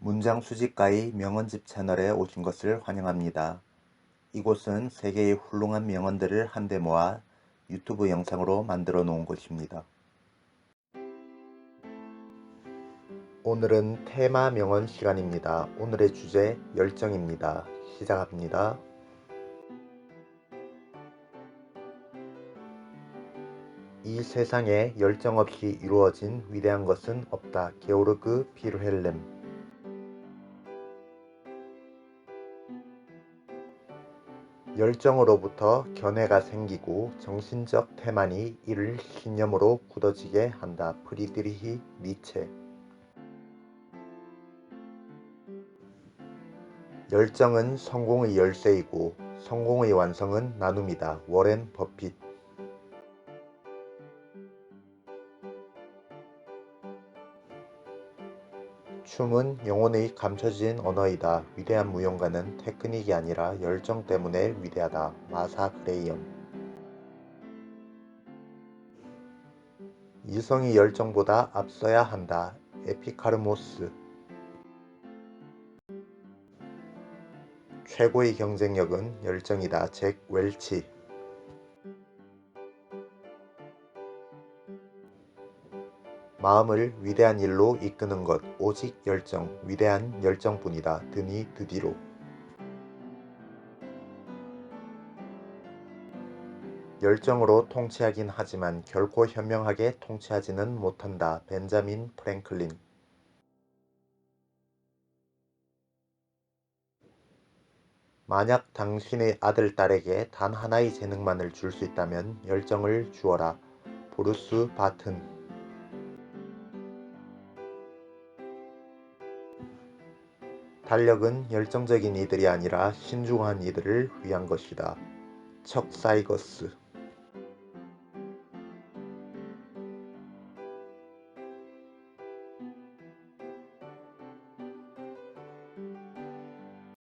문장 수집가의 명언집 채널에 오신 것을 환영합니다. 이곳은 세계의 훌륭한 명언들을 한데 모아 유튜브 영상으로 만들어 놓은 곳입니다. 오늘은 테마 명언 시간입니다. 오늘의 주제 열정입니다. 시작합니다. 이 세상에 열정 없이 이루어진 위대한 것은 없다. 게오르그 비르헬렘 열정으로부터 견해가 생기고 정신적 태만이 이를 신념으로 굳어지게 한다. 프리드리히 니체 열정은 성공의 열쇠이고 성공의 완성은 나눔이다. 워렌 버핏 춤은 영혼의 감춰진 언어이다. 위대한 무용가는 테크닉이 아니라 열정 때문에 위대하다. 마사 그레이엄 이성이 열정보다 앞서야 한다. 에피카르모스 최고의 경쟁력은 열정이다. 잭 웰치 마음을 위대한 일로 이끄는 것 오직 열정 위대한 열정뿐이다. 드니 드디로 열정으로 통치하긴 하지만 결코 현명하게 통치하지는 못한다. 벤자민 프랭클린 만약 당신의 아들, 딸에게 단 하나의 재능만을 줄 수 있다면 열정을 주어라. 보루스 바튼 달력은 열정적인 이들이 아니라 신중한 이들을 위한 것이다. 척 사이거스